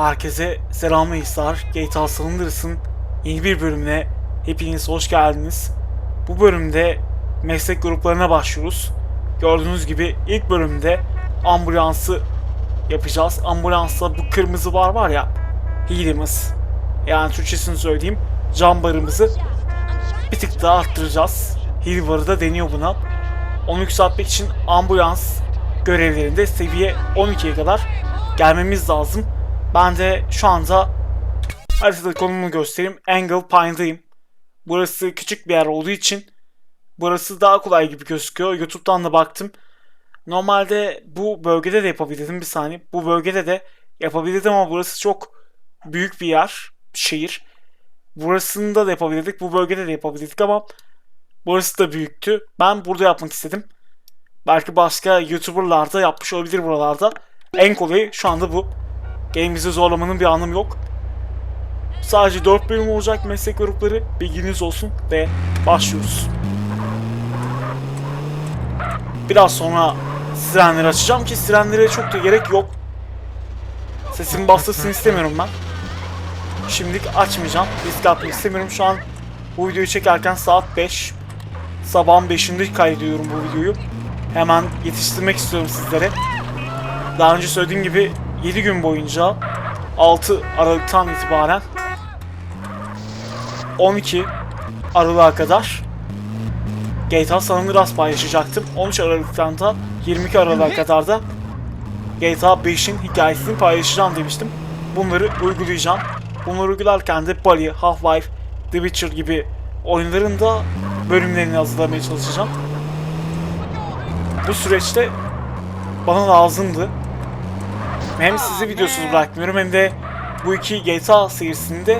Herkese selam ve ihsar. GTA San Andreas'ın yeni bir bölümüne hepiniz hoş geldiniz. Bu bölümde meslek gruplarına başlıyoruz. Gördüğünüz gibi ilk bölümde ambulansı yapacağız. Ambulansta bu kırmızı var var ya hilemiz. Yani Türkçesini söyleyeyim. Cam barımızı bir tık daha arttıracağız. Hil varı da deniyor buna. Onu yükseltmek için ambulans görevlerinde seviye 12'ye kadar gelmemiz lazım. Ben de şu anda haritada konumunu göstereyim. Angle Pine'dayım. Burası küçük bir yer olduğu için burası daha kolay gibi gözüküyor. YouTube'dan da baktım. Normalde bu bölgede de yapabilirdim bir saniye. Bu bölgede de yapabilirdim ama burası çok büyük bir yer, şehir. Burasında da yapabilirdik, bu bölgede de yapabilirdik ama burası da büyüktü. Ben burada yapmak istedim. Belki başka YouTuber'lar da yapmış olabilir buralarda. En kolayı şu anda bu. Game'imizi zorlamanın bir anlamı yok. Sadece 4 bölüm olacak meslek grupları. Bilginiz olsun ve başlıyoruz. Biraz sonra sirenleri açacağım ki sirenlere çok da gerek yok. Sesimi bastırsın istemiyorum ben. Şimdilik açmayacağım. Risk atmak istemiyorum. Şu an bu videoyu çekerken saat 5. Sabahın 5'inde kaydediyorum bu videoyu. Hemen yetiştirmek istiyorum sizlere. Daha önce söylediğim gibi 7 gün boyunca 6 Aralık'tan itibaren 12 Aralık'a kadar GTA San Andreas paylaşacaktım. 13 Aralık'tan da 22 Aralık'a kadar da GTA 5'in hikayesini paylaşacağım demiştim. Bunları uygulayacağım. Bunları uygularken de Bali, Half-Life, The Witcher gibi oyunların da bölümlerini hazırlamaya çalışacağım. Bu süreçte bana lazımdı. Hem sizi videosuz bırakmıyorum hem de bu iki GTA serisinde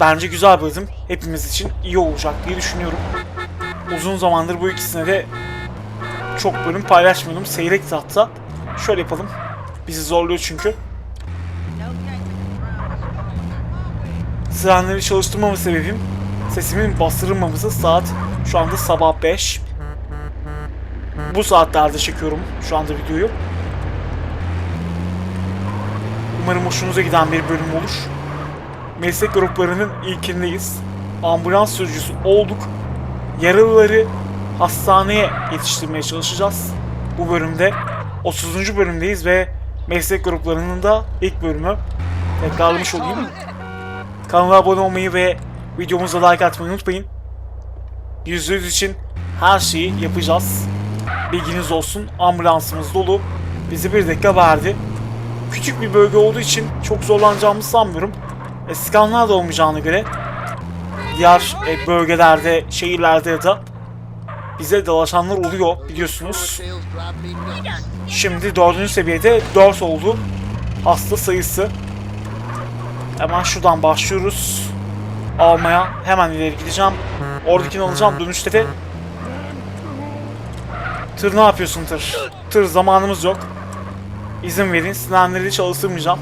bence güzel bir adım. Hepimiz için iyi olacak diye düşünüyorum. Uzun zamandır bu ikisine de çok bölüm paylaşmıyordum. Seyrekti hatta. Şöyle yapalım. Bizi zorluyor çünkü. Sirenleri çalıştırmama sebebim sesimin bastırılmaması saat şu anda sabah 5. Bu saatlerde çekiyorum şu anda videoyu. Umarım hoşunuza giden bir bölüm olur. Meslek gruplarının ilkindeyiz. Ambulans sürücüsü olduk. Yaralıları hastaneye yetiştirmeye çalışacağız. Bu bölümde 30. bölümdeyiz ve meslek gruplarının da ilk bölümü. Tekrarlamış olayım. Kanala abone olmayı ve videomuza like atmayı unutmayın. %100 için her şeyi yapacağız. Bilginiz olsun. Ambulansımız dolu. Bizi bir dakika verdi. Küçük bir bölge olduğu için çok zorlanacağımızı sanmıyorum. E, skanlar da olmayacağına göre diğer e, bölgelerde, şehirlerde ya da bize dolaşanlar oluyor biliyorsunuz. Şimdi dördüncü seviyede 4 oldu hasta sayısı. Hemen şuradan başlıyoruz. Almaya hemen ileri gideceğim. Oradakini alacağım dönüşte de. Tır ne yapıyorsun tır? Tır zamanımız yok. İzin verin sirenleri çalıştırmayacağım.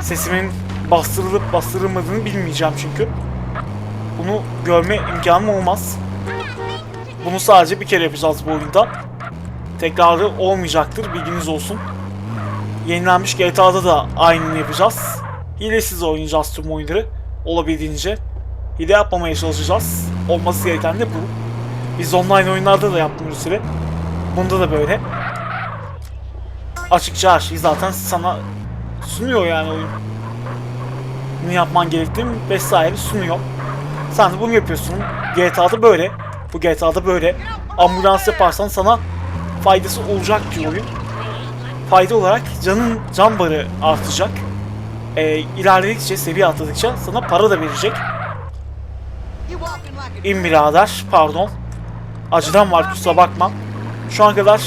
Sesimin bastırılıp bastırılmadığını bilmeyeceğim çünkü. Bunu görme imkanım olmaz. Bunu sadece bir kere yapacağız bu oyunda. Tekrarı olmayacaktır bilginiz olsun. Yenilenmiş GTA'da da aynını yapacağız. Hilesiz oynayacağız tüm oyunları olabildiğince. Hile yapmamaya çalışacağız. Olması gereken de bu. Biz online oyunlarda da yapmıyoruz süre. Bunda da böyle. Açıkça her şeyi zaten sana sunuyor yani oyun. Ne yapman gerektiğini vesaire sunuyor. Sen de bunu yapıyorsun. GTA'da böyle. Bu GTA'da böyle. Ambulans yaparsan sana faydası olacak diyor oyun. Fayda olarak canın can barı artacak. Ee, ilerledikçe, seviye atladıkça sana para da verecek. İn birader, pardon. Acıdan var kusura bakma. Şu an kadar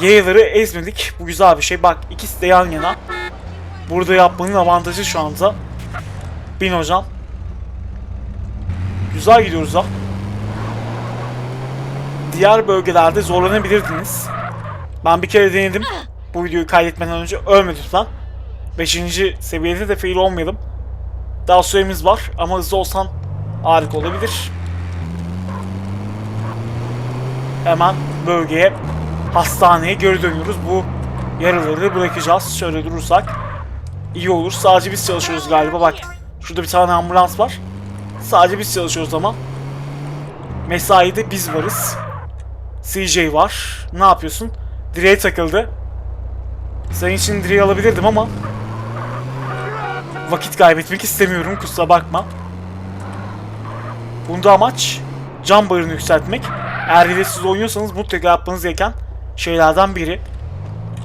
yayları ezmedik. Bu güzel bir şey. Bak ikisi de yan yana. Burada yapmanın avantajı şu anda. Bin hocam. Güzel gidiyoruz ha. Diğer bölgelerde zorlanabilirdiniz. Ben bir kere denedim. Bu videoyu kaydetmeden önce ölmedi lütfen. 5. seviyede de fail olmayalım. Daha süremiz var ama hızlı olsan harika olabilir. Hemen bölgeye hastaneye geri dönüyoruz. Bu yaraları bırakacağız. Şöyle durursak iyi olur. Sadece biz çalışıyoruz galiba. Bak şurada bir tane ambulans var. Sadece biz çalışıyoruz ama. Mesaide biz varız. CJ var. Ne yapıyorsun? Direğe takıldı. Senin için direği alabilirdim ama vakit kaybetmek istemiyorum. Kusura bakma. Bunda amaç can barını yükseltmek. Eğer hilesiz oynuyorsanız mutlaka yapmanız gereken şeylerden biri.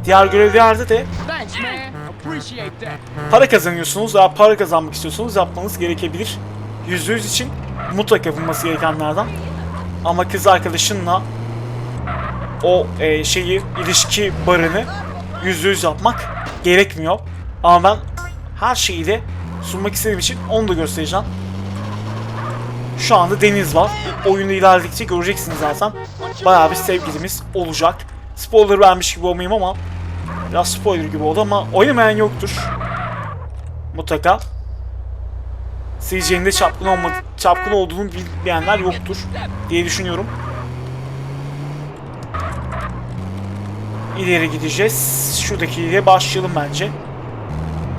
Diğer görevlerde de para kazanıyorsunuz veya para kazanmak istiyorsanız yapmanız gerekebilir. %100 için mutlaka yapılması gerekenlerden. Ama kız arkadaşınla o e, şeyi, ilişki barını %100 yapmak gerekmiyor. Ama ben her şeyi de sunmak istediğim için onu da göstereceğim. Şu anda deniz var. Oyunda ilerledikçe göreceksiniz zaten. Bayağı bir sevgilimiz olacak. Spoiler vermiş gibi olmayayım ama biraz spoiler gibi oldu ama oynamayan yoktur. Mutlaka. CJ'nin de çapkın, olmadı, çapkın olduğunu bilmeyenler yoktur diye düşünüyorum. İleri gideceğiz. Şuradakiyle başlayalım bence.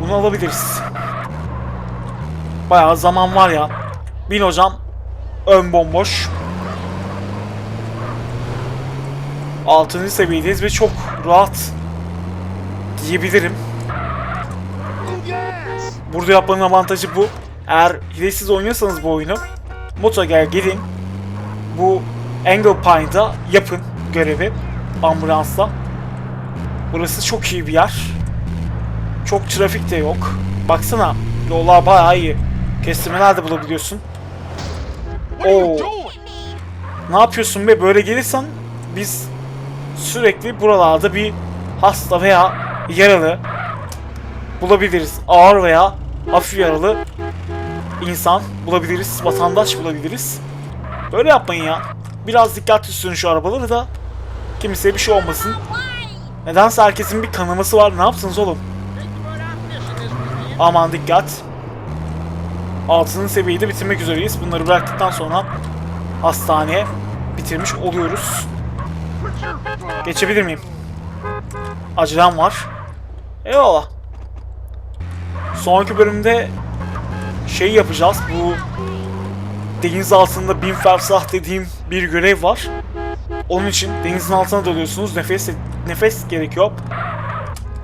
Bunu alabiliriz. Bayağı zaman var ya. Bin hocam. Ön bomboş. 6. seviyedeyiz ve çok rahat diyebilirim. Burada yapmanın avantajı bu. Eğer hilesiz oynuyorsanız bu oyunu mutlaka gidin. Bu Angle Pine'da yapın görevi ambulansla. Burası çok iyi bir yer. Çok trafik de yok. Baksana yollar bayağı iyi. Kestirmeler de bulabiliyorsun. Oo. Ne yapıyorsun be? Böyle gelirsen biz sürekli buralarda bir hasta veya yaralı bulabiliriz. Ağır veya hafif yaralı insan bulabiliriz. Vatandaş bulabiliriz. Böyle yapmayın ya. Biraz dikkatli sürün şu arabaları da kimseye bir şey olmasın. Nedense herkesin bir kanaması var. Ne yaptınız oğlum? Aman dikkat. Altının seviyeyi de bitirmek üzereyiz. Bunları bıraktıktan sonra hastaneye bitirmiş oluyoruz. Geçebilir miyim? Acelem var. Eyvallah. Sonraki bölümde şey yapacağız. Bu deniz altında bin fersah dediğim bir görev var. Onun için denizin altına dalıyorsunuz. Nefes nefes gerekiyor.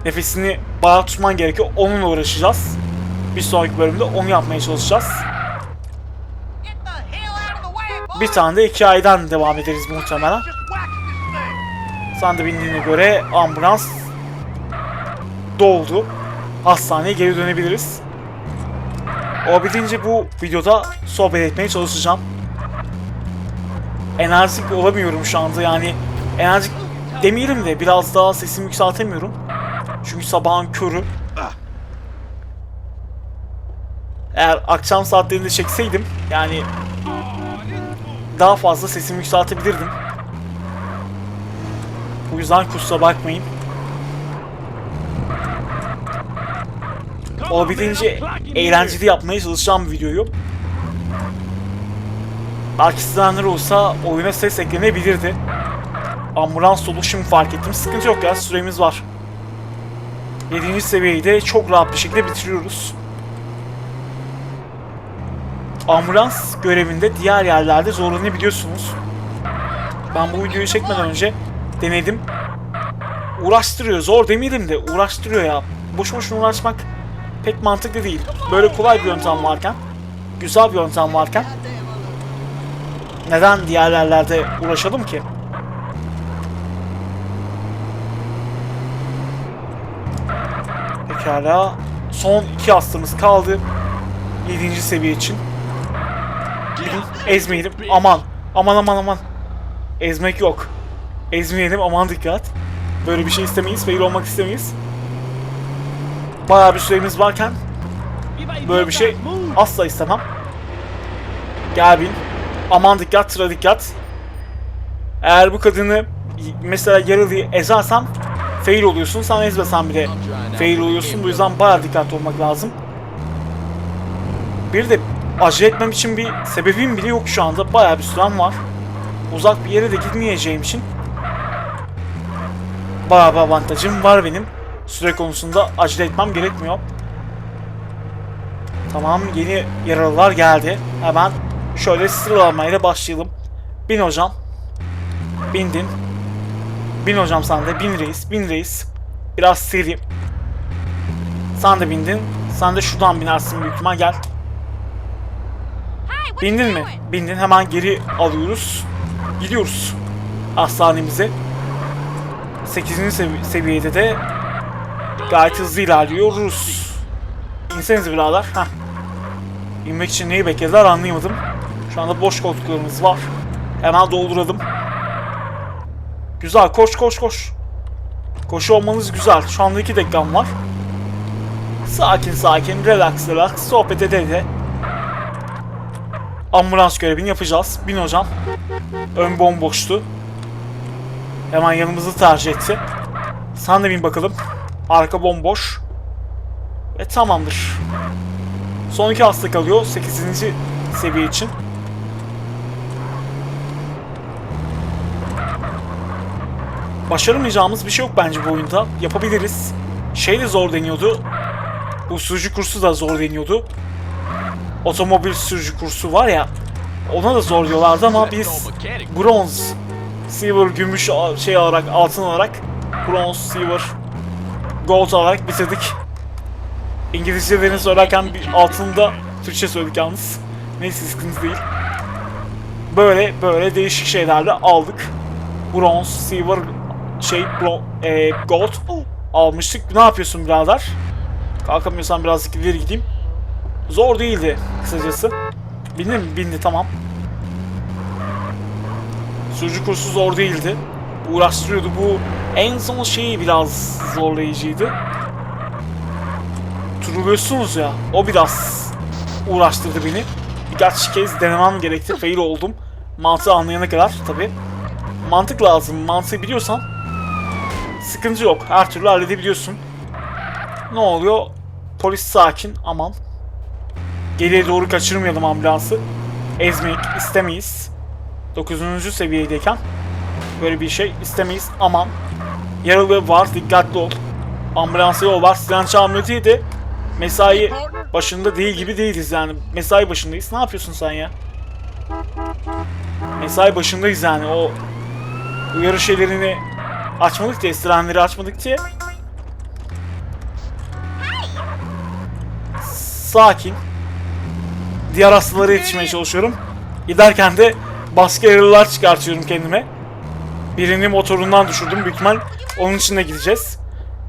Nefesini bayağı tutman gerekiyor. Onunla uğraşacağız. Bir sonraki bölümde onu yapmaya çalışacağız. Bir tane de hikayeden devam ederiz muhtemelen. Sen de bildiğine göre ambulans doldu. Hastaneye geri dönebiliriz. Olabildiğince bu videoda sohbet etmeye çalışacağım. Enerjik olamıyorum şu anda yani enerjik demeyelim de biraz daha sesimi yükseltemiyorum. Çünkü sabahın körü. Eğer akşam saatlerinde çekseydim yani daha fazla sesimi yükseltebilirdim. Bu yüzden kusura bakmayın. Olabildiğince eğlenceli yapmaya çalışacağım bir videoyu. Belki isteyenler olsa oyuna ses eklenebilirdi. Ambulans dolu şimdi fark ettim. Sıkıntı yok ya süremiz var. 7. seviyeyi de çok rahat bir şekilde bitiriyoruz. Ambulans görevinde diğer yerlerde zorlanabiliyorsunuz. Ben bu videoyu çekmeden önce denedim. Uğraştırıyor. Zor demeyelim de uğraştırıyor ya. Boş boşuna uğraşmak pek mantıklı değil. Böyle kolay bir yöntem varken, güzel bir yöntem varken neden diğer yerlerde uğraşalım ki? Pekala. Son iki hastamız kaldı. 7. seviye için. Ezmeyelim. Aman. Aman aman aman. Ezmek yok. Ezmeyelim aman dikkat. Böyle bir şey istemeyiz. Fail olmak istemeyiz. Bayağı bir süremiz varken böyle bir şey asla istemem. Gel bin. Aman dikkat, sıra dikkat. Eğer bu kadını mesela yaralıyı ezersem fail oluyorsun. Sen ezmesen bile fail oluyorsun. Bu yüzden bayağı dikkatli olmak lazım. Bir de acele etmem için bir sebebim bile yok şu anda. Bayağı bir sürem var. uzak bir yere de gitmeyeceğim için bayağı bir avantajım var benim. Süre konusunda acele etmem gerekmiyor. Tamam yeni yaralılar geldi. Hemen şöyle sıralamayla başlayalım. Bin hocam. Bindin. Bin hocam sen de. Bin reis. Bin reis. Biraz seri. Sen de bindin. Sen de şuradan binersin büyük ihtimal gel. Bindin mi? Bindin. Hemen geri alıyoruz. Gidiyoruz. Hastanemize. 8. sevi- seviyede de gayet hızlı ilerliyoruz. İnseniz birader. Heh. İnmek için neyi beklediler anlayamadım. Şu anda boş koltuklarımız var. Hemen dolduralım. Güzel koş koş koş. Koşu olmanız güzel. Şu anda 2 dakikam var. Sakin sakin relax relax sohbet ede ede ambulans görevini yapacağız. Bin hocam. Ön bomboştu. Hemen yanımızı tercih etti. Sen de bin bakalım. Arka bomboş. Ve tamamdır. Son iki hasta kalıyor 8. seviye için. Başaramayacağımız bir şey yok bence bu oyunda. Yapabiliriz. Şey de zor deniyordu. Bu sürücü kursu da zor deniyordu. Otomobil sürücü kursu var ya. Ona da zor diyorlardı ama biz bronz, silver, gümüş şey olarak, altın olarak bronz, silver, gold olarak bitirdik. İngilizcelerini söylerken bir altında Türkçe söyledik yalnız. Neyse sıkıntı değil. Böyle böyle değişik şeylerle aldık. Bronz, silver, şey, bro, e, gold almıştık. Ne yapıyorsun birader? Kalkamıyorsan birazcık ileri gideyim. Zor değildi kısacası. Bindi mi? Bindi tamam. Sürücü kursu zor değildi. Uğraştırıyordu. Bu en son şeyi biraz zorlayıcıydı. Turuluyorsunuz ya. O biraz uğraştırdı beni. Birkaç kez denemem gerekti. Fail oldum. Mantığı anlayana kadar tabi. Mantık lazım. Mantığı biliyorsan sıkıntı yok. Her türlü halledebiliyorsun. Ne oluyor? Polis sakin. Aman. Geriye doğru kaçırmayalım ambulansı. Ezmek istemeyiz. 9. seviyedeyken böyle bir şey istemeyiz. Aman. Yaralı var dikkatli ol. Ambulansa yol var. Çalmıyor de mesai başında değil gibi değiliz yani. Mesai başındayız. Ne yapıyorsun sen ya? Mesai başındayız yani. O uyarı şeylerini açmadık diye, sirenleri açmadık diye. Sakin. Diğer hastalara yetişmeye çalışıyorum. Giderken de baskı yaralılar çıkartıyorum kendime. Birini motorundan düşürdüm. Büyük ihtimal onun için de gideceğiz.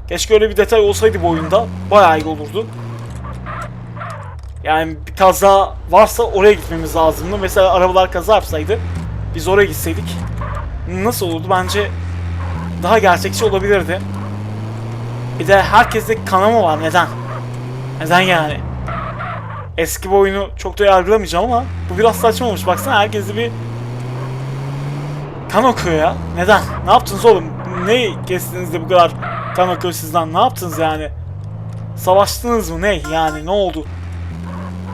Keşke öyle bir detay olsaydı bu oyunda. Bayağı iyi olurdu. Yani bir kaza varsa oraya gitmemiz lazımdı. Mesela arabalar kaza yapsaydı biz oraya gitseydik nasıl olurdu? Bence daha gerçekçi olabilirdi. Bir de herkeste kanama var. Neden? Neden yani? Eski bu oyunu çok da yargılamayacağım ama bu biraz saçma olmuş. Baksana herkesi bir kan okuyor ya. Neden? Ne yaptınız oğlum? Ne kestiniz de bu kadar kan okuyor sizden? Ne yaptınız yani? Savaştınız mı? Ne? Yani ne oldu?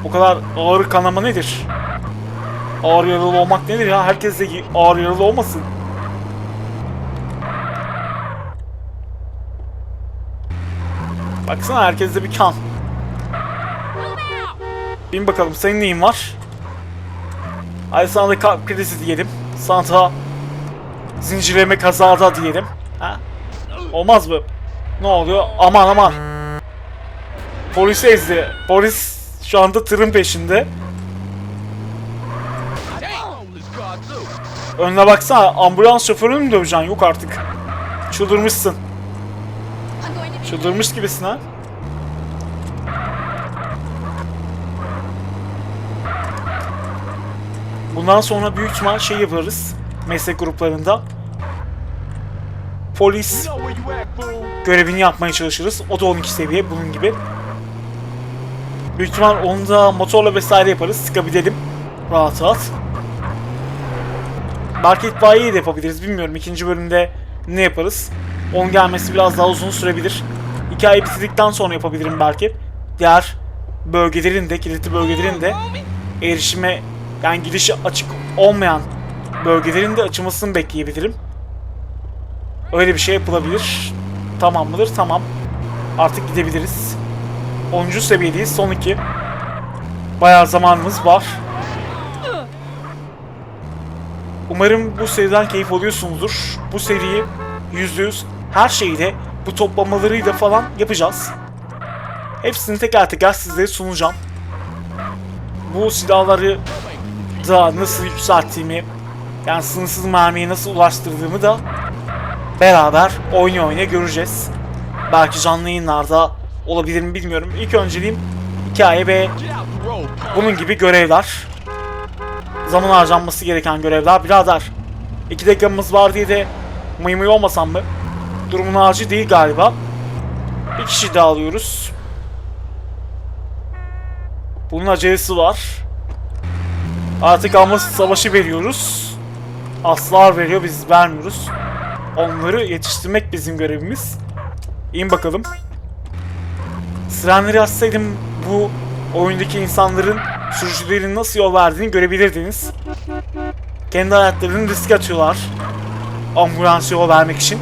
O kadar ağır kanama nedir? Ağır yaralı olmak nedir ya? Herkes de ağır yaralı olmasın. Baksana herkeste bir kan. Bin bakalım senin neyin var? Hadi sana da kalp krizi diyelim. Sana da zincirleme kazada diyelim. Ha? Olmaz mı? Ne oluyor? Aman aman. Polis ezdi. Polis şu anda tırın peşinde. Önüne baksana ambulans şoförünü mü döveceksin? Yok artık. Çıldırmışsın. Çıldırmış gibisin ha. Bundan sonra büyük ihtimal şey yaparız. Meslek gruplarında. Polis görevini yapmaya çalışırız. O da 12 seviye bunun gibi. Büyük ihtimal onu da motorla vesaire yaparız. Sıkabilelim. Rahat rahat. Belki itfaiyeyi de yapabiliriz. Bilmiyorum. ikinci bölümde ne yaparız? Onun gelmesi biraz daha uzun sürebilir. Hikaye bitirdikten sonra yapabilirim belki. Diğer bölgelerin de, kilitli bölgelerin de erişime yani girişi açık olmayan bölgelerin de açılmasını bekleyebilirim. Öyle bir şey yapılabilir. Tamam mıdır? Tamam. Artık gidebiliriz. 10. seviyedeyiz. Son 2. Bayağı zamanımız var. Umarım bu seriden keyif alıyorsunuzdur. Bu seriyi %100 her şeyle bu toplamalarıyla falan yapacağız. Hepsini teker teker sizlere sunacağım. Bu silahları da nasıl yükselttiğimi, yani sınırsız mermiye nasıl ulaştırdığımı da beraber oyna oyna göreceğiz. Belki canlı yayınlarda olabilir mi bilmiyorum. İlk önceliğim hikaye ve bunun gibi görevler. Zaman harcanması gereken görevler. Birader 2 dakikamız var diye de mıy mıy olmasam mı? Durumun acil değil galiba. Bir kişi daha alıyoruz. Bunun acelesi var. Artık ama savaşı veriyoruz. Aslar veriyor biz vermiyoruz. Onları yetiştirmek bizim görevimiz. İn bakalım. Sirenleri açsaydım bu oyundaki insanların sürücülerin nasıl yol verdiğini görebilirdiniz. Kendi hayatlarını riske atıyorlar. Ambulans yol vermek için.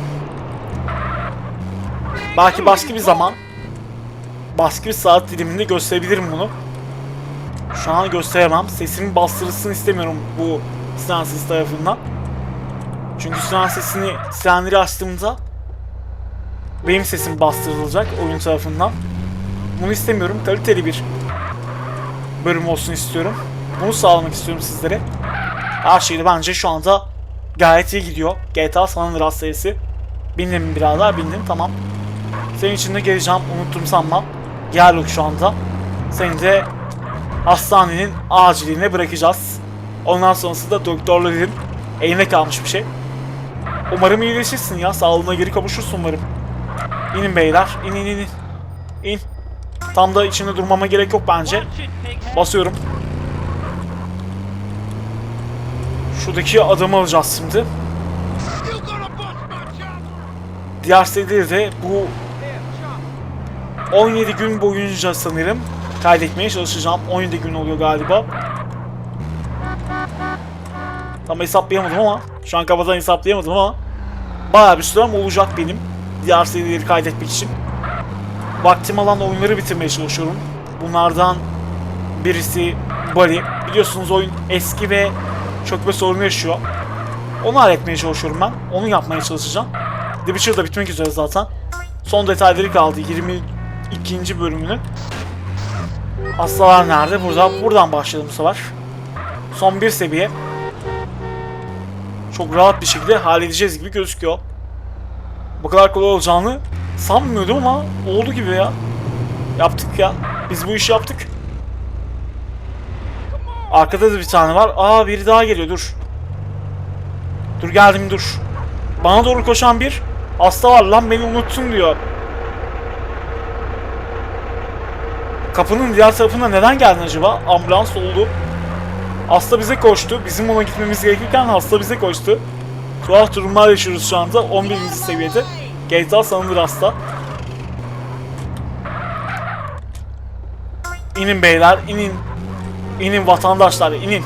Belki başka bir zaman başka bir saat diliminde gösterebilirim bunu. Şu an gösteremem. Sesimin bastırılsın istemiyorum bu sesi tarafından. Çünkü siren sesini sirenleri açtığımda benim sesim bastırılacak oyun tarafından. Bunu istemiyorum. Kaliteli bir bölüm olsun istiyorum. Bunu sağlamak istiyorum sizlere. Her şey de bence şu anda gayet iyi gidiyor. GTA San Andreas serisi. Bindim mi birader? Bindim. Tamam. Senin için de geleceğim. Unuttum sanma. Gel yok şu anda. Seni de hastanenin aciliğine bırakacağız. Ondan sonrası da doktorların eline kalmış bir şey. Umarım iyileşirsin ya. Sağlığına geri kavuşursun umarım. İnin beyler. İn in in in. Tam da içinde durmama gerek yok bence. Basıyorum. Şuradaki adamı alacağız şimdi. Diğer serileri de bu 17 gün boyunca sanırım kaydetmeye çalışacağım. 17 gün oluyor galiba. Tam hesaplayamadım ama şu an kafadan hesaplayamadım ama bayağı bir sürem olacak benim diğer serileri kaydetmek için. Vaktim alan oyunları bitirmeye çalışıyorum. Bunlardan birisi Bari. Biliyorsunuz oyun eski ve çökme sorunu yaşıyor. Onu halletmeye çalışıyorum ben. Onu yapmaya çalışacağım. The Witcher da bitmek üzere zaten. Son detayları kaldı 22. bölümünün. Hastalar nerede? Burada. Buradan başladım sefer. Son bir seviye. Çok rahat bir şekilde halledeceğiz gibi gözüküyor. Bu kadar kolay olacağını sanmıyordum ama oldu gibi ya. Yaptık ya. Biz bu işi yaptık. Arkada da bir tane var. Aa biri daha geliyor dur. Dur geldim dur. Bana doğru koşan bir hasta var lan beni unuttun diyor. Kapının diğer tarafına neden geldin acaba? Ambulans oldu. Hasta bize koştu. Bizim ona gitmemiz gerekirken hasta bize koştu. Tuhaf durumlar yaşıyoruz şu anda 11. seviyede. GTA San Andreas'ta. İnin beyler, inin. İnin vatandaşlar, inin.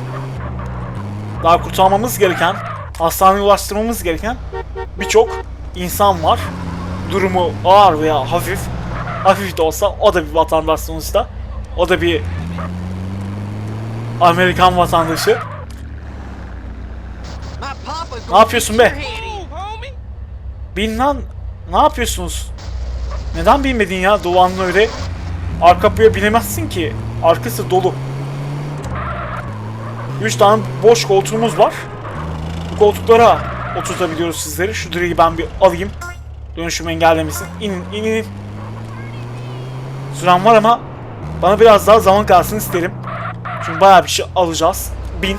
Daha kurtarmamız gereken, hastaneye ulaştırmamız gereken birçok insan var. Durumu ağır veya hafif, hafif de olsa o da bir vatandaş sonuçta. O da bir Amerikan vatandaşı. Ne yapıyorsun be? Bin lan. Ne yapıyorsunuz? Neden binmedin ya Doğan'ın öyle? Arka kapıya binemezsin ki. Arkası dolu. 3 tane boş koltuğumuz var. Bu koltuklara oturtabiliyoruz sizleri. Şu direği ben bir alayım. Dönüşüm engellemesin. İnin, inin, inin. Süren var ama bana biraz daha zaman kalsın isterim. Çünkü bayağı bir şey alacağız. Bin.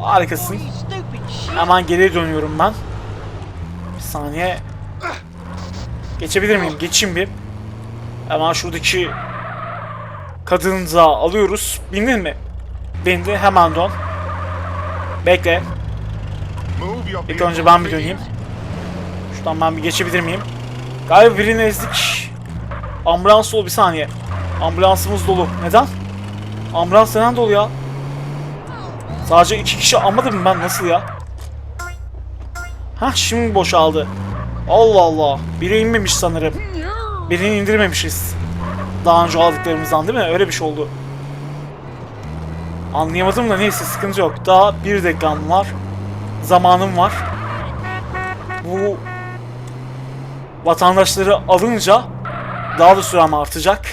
Harikasın. Hemen geri dönüyorum ben. Bir saniye. Geçebilir miyim? Geçeyim bir. Hemen şuradaki kadını da alıyoruz. Bindin mi? Bindi. Hemen dön. Bekle. İlk önce ben bir döneyim. Şuradan ben bir geçebilir miyim? Galiba birini ezdik. Ambulans dolu bir saniye. Ambulansımız dolu. Neden? Ambulans neden dolu ya? Sadece iki kişi almadım ben nasıl ya? Hah şimdi boşaldı. Allah Allah. Biri inmemiş sanırım. Birini indirmemişiz. Daha önce aldıklarımızdan değil mi? Öyle bir şey oldu. Anlayamadım da neyse sıkıntı yok. Daha bir dakikam var. Zamanım var. Bu vatandaşları alınca daha da sürem artacak.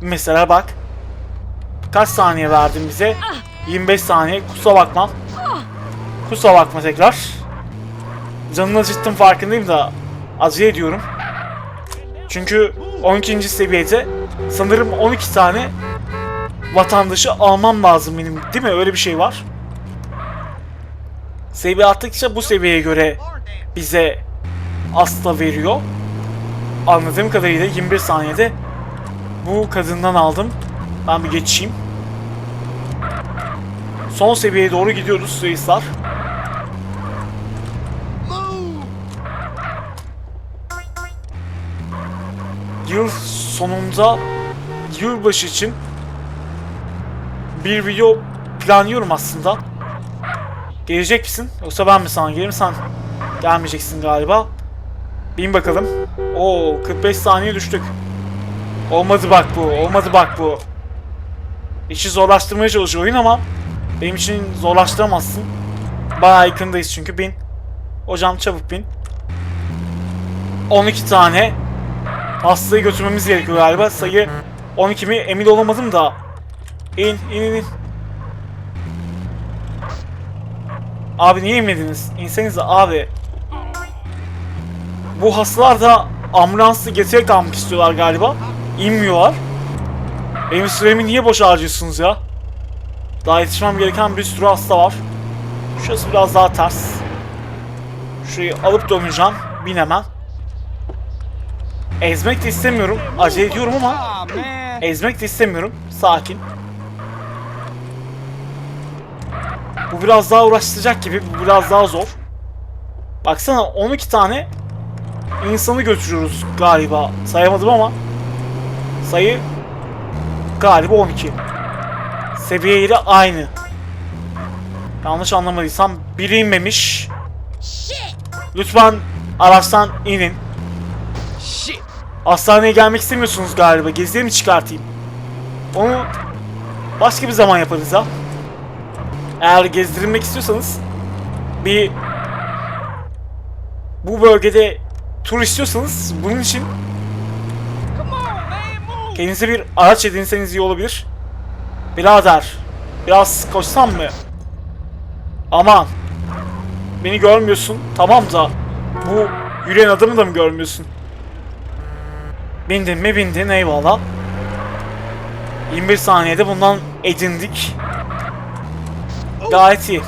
Mesela bak. Kaç saniye verdin bize? 25 saniye. Kusura bakma. Kusura bakma tekrar. Canını acıttım farkındayım da acele ediyorum. Çünkü 12. seviyede sanırım 12 tane vatandaşı almam lazım benim. Değil mi? Öyle bir şey var. Seviye arttıkça bu seviyeye göre bize asla veriyor. Anladığım kadarıyla 21 saniyede bu kadından aldım. Ben bir geçeyim. Son seviyeye doğru gidiyoruz reisler. Yıl sonunda yılbaşı için bir video planlıyorum aslında. Gelecek misin? Yoksa ben mi sana geleyim? Sen gelmeyeceksin galiba. Bin bakalım. Oo 45 saniye düştük. Olmadı bak bu. Olmadı bak bu. İşi zorlaştırmaya çalışıyor oyun ama benim için zorlaştıramazsın. Bayağı yakındayız çünkü bin. Hocam çabuk bin. 12 tane Hastayı götürmemiz gerekiyor galiba. Sayı 12 mi emin olamadım da. İn in in. Abi niye inmediniz? İnsenize abi. Bu hastalar da ambulansı getirerek almak istiyorlar galiba. İnmiyorlar. Benim süremi niye boş harcıyorsunuz ya? Daha yetişmem gereken bir sürü hasta var. Şurası biraz daha ters. Şurayı alıp döneceğim. Bin hemen. Ezmek de istemiyorum. Acele ediyorum ama ezmek de istemiyorum. Sakin. Bu biraz daha uğraştıracak gibi. Bu biraz daha zor. Baksana 12 tane insanı götürüyoruz galiba. Sayamadım ama sayı galiba 12. Seviyeyle aynı. Yanlış anlamadıysam biri inmemiş. Shit! Lütfen araçtan inin. Hastaneye gelmek istemiyorsunuz galiba. Geziye mi çıkartayım? Onu başka bir zaman yaparız ha. Eğer gezdirilmek istiyorsanız bir bu bölgede tur istiyorsanız bunun için kendinize bir araç edinseniz iyi olabilir. Birader biraz koşsam mı? Aman beni görmüyorsun tamam da bu yürüyen adamı da mı görmüyorsun? Bindin mi bindin eyvallah. 21 saniyede bundan edindik. Gayet iyi.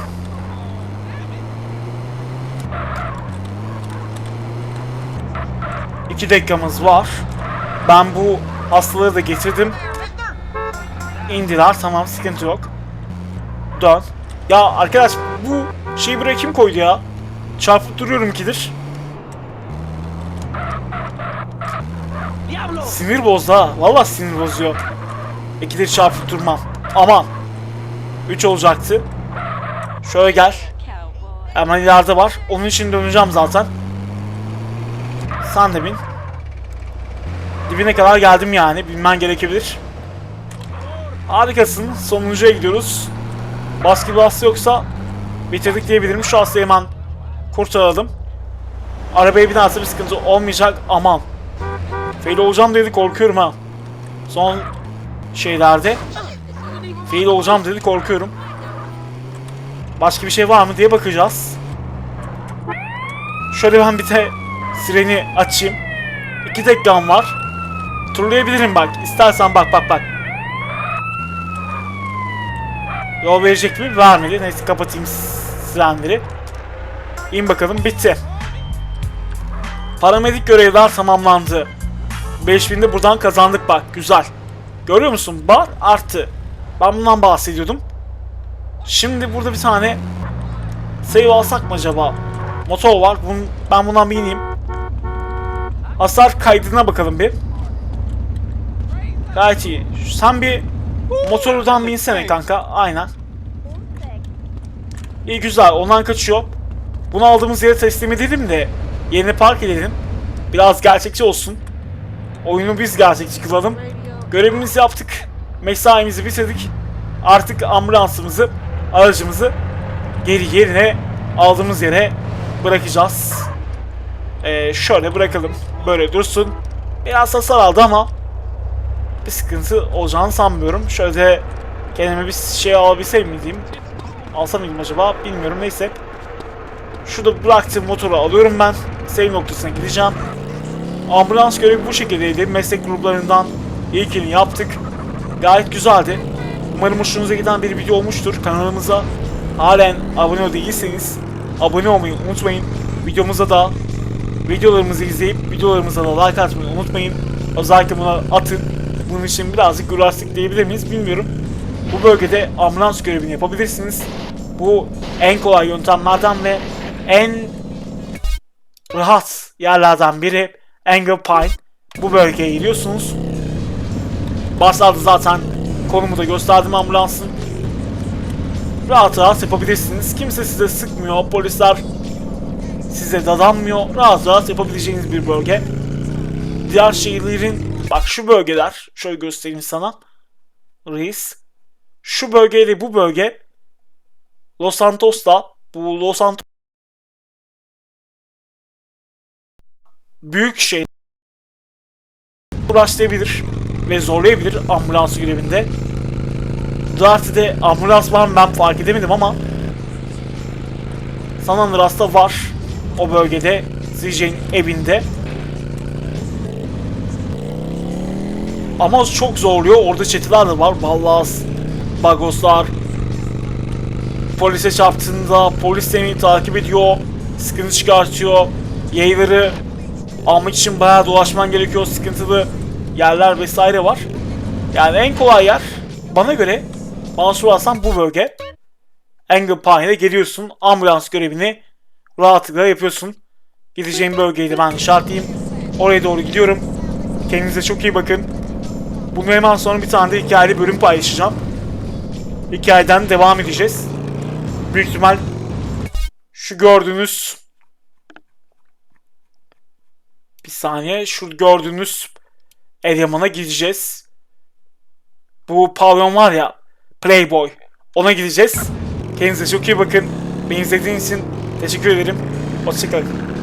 İki dakikamız var. Ben bu hastaları da getirdim. İndiler tamam sıkıntı yok. Dön. Ya arkadaş bu şeyi buraya kim koydu ya? Çarpıp duruyorum. Diablo! Sinir bozdu ha. Valla sinir bozuyor. İkidir çarpıp durmam. Aman. 3 olacaktı. Şöyle gel. Hemen ileride var. Onun için döneceğim zaten. Sen de bin. Dibine kadar geldim yani. Bilmen gerekebilir. Harikasın. Sonuncuya gidiyoruz. Baskı bir hasta yoksa bitirdik diyebilirim. Şu hastayı hemen kurtaralım. Arabaya binerse bir sıkıntı olmayacak. Aman. Fail olacağım dedi korkuyorum ha. Son şeylerde. Fail olacağım dedi korkuyorum. Başka bir şey var mı diye bakacağız. Şöyle ben bir de sireni açayım. İki dakikam var. Turlayabilirim bak. İstersen bak bak bak. Yol verecek mi? Vermedi. Neyse kapatayım sirenleri. İn bakalım. Bitti. Paramedik görevler tamamlandı. 5000'de buradan kazandık bak. Güzel. Görüyor musun? Bar arttı. Ben bundan bahsediyordum. Şimdi burada bir tane save alsak mı acaba? Motor var. Bun, ben bundan bir ineyim. Hasar kaydına bakalım bir. Gayet iyi. Sen bir motordan binsene kanka. Aynen. İyi güzel ondan kaçıyor. Bunu aldığımız yere teslim edelim de yerine park edelim. Biraz gerçekçi olsun. Oyunu biz gerçekçi kılalım. Görevimizi yaptık. Mesaimizi bitirdik. Artık ambulansımızı, aracımızı geri yerine aldığımız yere bırakacağız. Ee, şöyle bırakalım. Böyle dursun. Biraz hasar aldı ama bir sıkıntı olacağını sanmıyorum. Şöyle kendime bir şey alabilsem mi diyeyim. Alsam mıydım acaba bilmiyorum neyse. Şurada bıraktığım motoru alıyorum ben. Save noktasına gideceğim. Ambulans görevi bu şekildeydi. Meslek gruplarından ilkini yaptık. Gayet güzeldi. Umarım hoşunuza giden bir video olmuştur. Kanalımıza halen abone değilseniz abone olmayı unutmayın. Videomuza da videolarımızı izleyip videolarımıza da like atmayı unutmayın. Özellikle buna atın. Bunun için birazcık uğraştık diyebilir miyiz bilmiyorum. Bu bölgede ambulans görevini yapabilirsiniz. Bu en kolay yöntemlerden ve en rahat yerlerden biri Angle Pine. Bu bölgeye gidiyorsunuz. Başlarda zaten konumu da gösterdim ambulansın. Rahat rahat yapabilirsiniz. Kimse size sıkmıyor. Polisler size dadanmıyor. Rahat rahat yapabileceğiniz bir bölge. Diğer şehirlerin bak şu bölgeler şöyle göstereyim sana. Reis. Şu bölgeyle bu bölge Los Santos'ta bu Los Santos büyük şey uğraştırabilir ve zorlayabilir ambulans görevinde. Duarte'de ambulans var mı ben fark edemedim ama San Andreas'ta var o bölgede CJ'nin evinde. Ama çok zorluyor. Orada çeteler de var. Ballas, Bagoslar. Polise çarptığında polis seni takip ediyor. Sıkıntı çıkartıyor. Yayları almak için bayağı dolaşman gerekiyor. Sıkıntılı yerler vesaire var. Yani en kolay yer bana göre bana sorarsan bu bölge. Angle Pine'e geliyorsun. Ambulans görevini rahatlıkla yapıyorsun. Gideceğim bölgeyi de ben işaretleyeyim. Oraya doğru gidiyorum. Kendinize çok iyi bakın. Bunu hemen sonra bir tane de hikayeli bölüm paylaşacağım. Hikayeden devam edeceğiz. Büyük ihtimal şu gördüğünüz bir saniye şu gördüğünüz elemana gideceğiz. Bu pavyon var ya Playboy. Ona gideceğiz. Kendinize çok iyi bakın. Beni izlediğiniz için teşekkür ederim. Hoşçakalın.